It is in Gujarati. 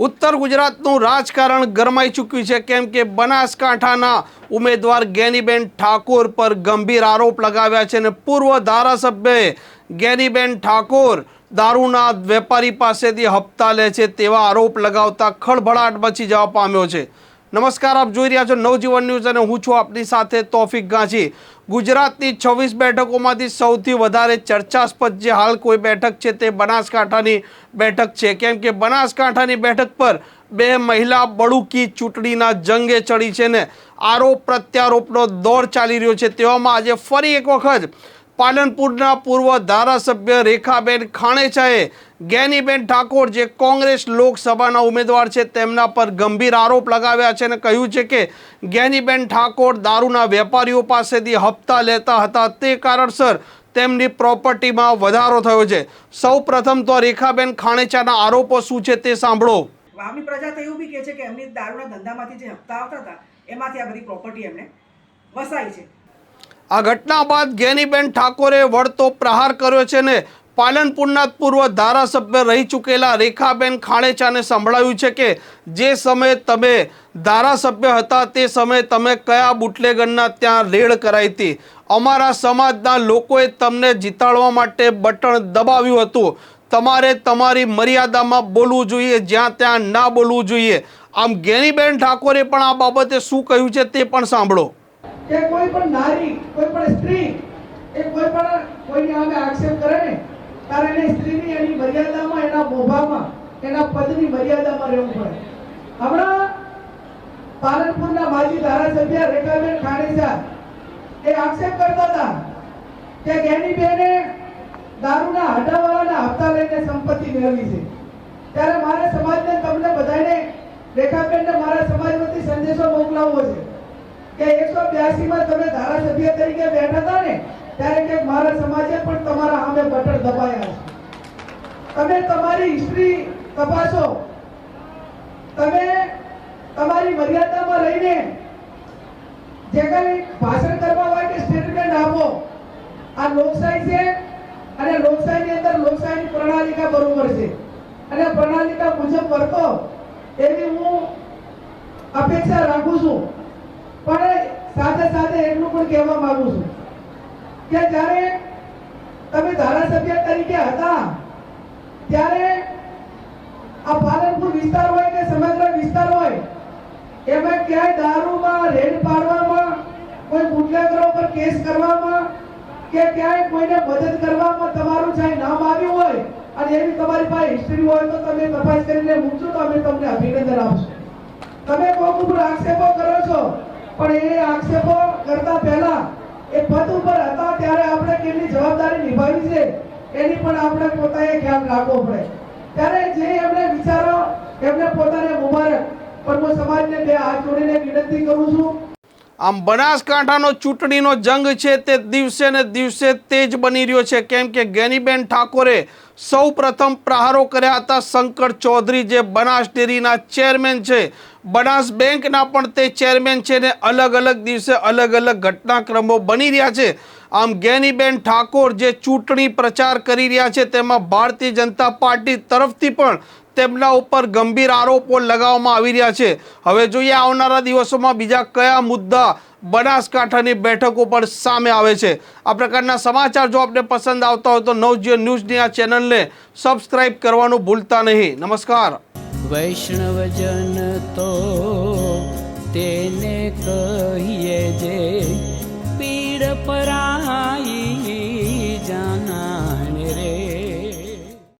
ઉત્તર ગુજરાતનું રાજકારણ ગરમાઈ ચૂક્યું છે. કેમ કે બનાસકાંઠાના ઉમેદવાર ગેનીબેન ઠાકોર પર ગંભીર આરોપ લગાવ્યા છે અને પૂર્વ ધારાસભ્યએ ગેનીબેન ઠાકોર દારૂના વેપારી પાસેથી હપ્તા લે છે તેવા આરોપ લગાવતા ખળભળાટ મચી જવા પામ્યો છે. નમસ્કાર, આપ જોઈ રહ્યા છો નવજીવન ન્યૂઝ અને હું છું આપની સાથે તોફિક ગાંચી ગુજરાતની છવ્વીસ બેઠકોમાંથી સૌથી વધારે ચર્ચાસ્પદ જે હાલ કોઈ બેઠક છે તે બનાસકાંઠાની બેઠક છે. કેમ કે બનાસકાંઠાની બેઠક પર બે મહિલા બળુકી ચૂંટણીના જંગે ચડી છે ને આરોપ પ્રત્યારોપનો દોર ચાલી રહ્યો છે. તેવામાં આજે ફરી એક વખત પાલનપુરના પૂર્વ ધારાસભ્ય રેખાબેન ખાણેચાએ ગેનીબેન ઠાકોર, જે કોંગ્રેસ લોકસભાના ઉમેદવાર છે, તેમના પર ગંભીર આરોપ લગાવ્યા છે અને કહ્યું છે કે ગેનીબેન ઠાકોર દારૂના વેપારીઓ પાસેથી હપ્તા લેતા હતા. તે કારણસર તેમની પ્રોપર્ટીમાં વધારો થયો છે. સૌ પ્રથમ તો રેખાબેન ખાણેચાના આરોપો શું છે તે સાંભળો. આમની પ્રજા તો એવું બી કહે છે કે એમની દારૂના ધંધામાંથી જે હપ્તા આવતા હતા, એમાંથી આ બધી પ્રોપર્ટી એમને વસાઈ છે. આ ઘટના બાદ ગેનીબેન ઠાકોરે વળતો પ્રહાર કર્યો છે ને પાલનપુરના પૂર્વ ધારાસભ્ય રહી ચૂકેલા રેખાબેન ખાણેચાને સંભળાયું છે કે જે સમયે તમે ધારાસભ્ય હતા તે સમયે તમે કયા બુટલેગનના ત્યાં રેડ કરાઈ હતી? અમારા સમાજના લોકોએ તમને જીતાડવા માટે બટન દબાવ્યું હતું. તમારે તમારી મર્યાદામાં બોલવું જોઈએ, જ્યાં ત્યાં ના બોલવું જોઈએ. આમ ગેનીબેન ઠાકોરે પણ આ બાબતે શું કહ્યું છે તે પણ સાંભળો. કે કોઈ પણ નારી, કોઈ પણ સ્ત્રી, એ કોઈ પણ કોઈની સામે આક્ષેપ કરે ને, ત્યારે એને સ્ત્રીની એની મર્યાદામાં, એના મોભામાં, એના પદની મર્યાદામાં રહેવું પડે. હમણાં પાલનપુરના માજી ધારાસભ્ય રેખાબેન ખાડેસા એ આક્ષેપ કરતા હતા કે ગેનીબેને દારૂના હટાવાળાના હપ્તા લઈને સંપત્તિ મેળવી છે. ત્યારે મારે સમાજને તમને બધાને, રેખાબેનને મારા સમાજ વતી સંદેશો મોકલાવવો છે. કે એકસો બ્યાસી માં તમે ધારાસભ્ય તરીકે બેઠા હતા ને, ત્યારે કે મારા સમાજે પણ તમારા સામે બટન દબાયા છે. તમે તમારી હિસ્ટ્રી તપાસો. તમે તમારી મર્યાદામાં રહીને જે કઈ ભાષણ કરવા હોય કે સ્ટેટમેન્ટ આપો, આ લોકશાહી છે અને લોકશાહીની અંદર લોકશાહીની પ્રણાલિકા બરોબર છે. અને પ્રણાલિકા મુજબ વર્તો, એવી હું અપેક્ષા રાખું છું. પણ સાથે સાથે એટલું પણ કહેવા માંગુ છું કે જ્યારે તમે ધારાસભ્ય તરીકે હતા, ત્યારે આ પાલનપુર વિસ્તાર હોય કે સમગ્ર વિસ્તાર હોય, એમાં ક્યાંય દારૂમાં, રેડ પાડવામાં, કોઈ બુટલેગરો પર કેસ કરવામાં કે ક્યાંય કોઈને મદદ કરવામાં તમારું ચાહે નામ આવ્યું હોય અને એવી તમારી પાસે હિસ્ટ્રી હોય તો તમે તપાસ કરીને મૂકજો તો અમે તમને અભિનંદન આપશું. તમે કોક ઉપર આક્ષેપો કરો છો પણ એ આક્ષેપો કરતા પહેલા એ પદ ઉપર હતા ત્યારે આપણે કેટલી જવાબદારી નિભાવી છે એની પણ આપણે પોતાએ ખ્યાલ રાખવો પડે. ત્યારે જે એમને વિચારો, એમને પોતાને મુબારક. પણ હું સમાજને બે હાથ જોડીને વિનંતી કરું છું આમ બનાસકાંઠાનો ચૂંટણીનો જંગ છે તે દિવસે ને દિવસે તેજ બની રહ્યો છે. કેમ કે ગેનીબેન ઠાકોરે સૌ પ્રથમ પ્રહારો કર્યા હતા શંકર ચૌધરી, જે બનાસ ડેરીના ચેરમેન છે. બનાસ બેંકના પણ તે ચેરમેન છે ને અલગ અલગ દિવસે અલગ અલગ ઘટનાક્રમો બની રહ્યા છે. આમ ગેનીબેન ઠાકોર જે ચૂંટણી પ્રચાર કરી રહ્યા છે તેમાં ભારતીય જનતા પાર્ટી તરફથી પણ તેમના ઉપર ગંભીર આરોપો લગાવવામાં આવી રહ્યા છે. હવે જોઈએ આવનારા દિવસોમાં બીજા કયા મુદ્દા બનાસકાંઠાની બેઠકો ઉપર સામે આવે છે. આ પ્રકારના સમાચાર જો આપને પસંદ આવતા હોય તો નવજીવન ન્યૂઝની આ ચેનલને સબસ્ક્રાઇબ કરવાનું ભૂલતા નહીં. નમસ્કાર. વૈષ્ણવજન તો તેને કર